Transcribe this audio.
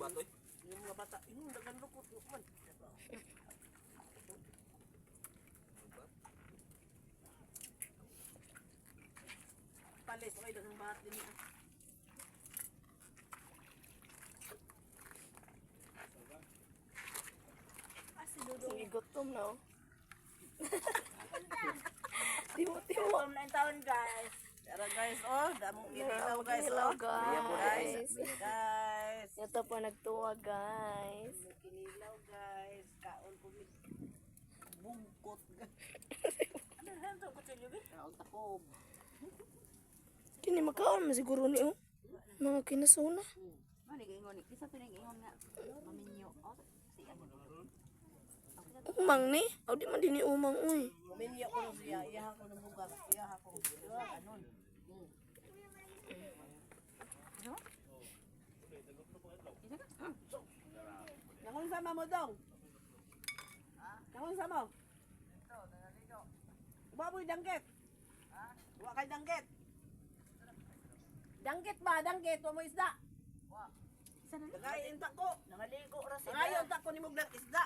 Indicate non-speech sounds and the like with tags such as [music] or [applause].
batoy. Yung mga bata, yung dagan lukot mo man. Palit ko dagang bahat din niya. Ah, si Dudong. Sige, gutom na oh. Timo, timo. Gutom na taon, guys. Tara, guys, oh. Damong kinilaw, guys, Kinilaw, oh. Guys. guys. Guys. Ito po nagtuwa, guys. Kinilaw, guys. Kaon po mi. Bungkot, guys. [laughs] Ano na ito? Kutsilyo, guys? Kaon takob. Kini makaon man siguro ni oh. Mga kinasuna. Mani kay ingon, isa pining ingon nga maminyo. Oh, siya. Umang ni. Aw di man din ni umang uy. Kuminya ko siya. Iyaha ko ng bugas. Iyaha ko. Iyaha, Nangun sama mo dong? Nangun sama mo? Baboy dangkit. Wa kay dangkit. Dangkit ba? Dangkit. Wa mo isda. Sana na. Nagayin ta ko. Nangaligo ra sila. Ngayon ta ko ni muglat isda.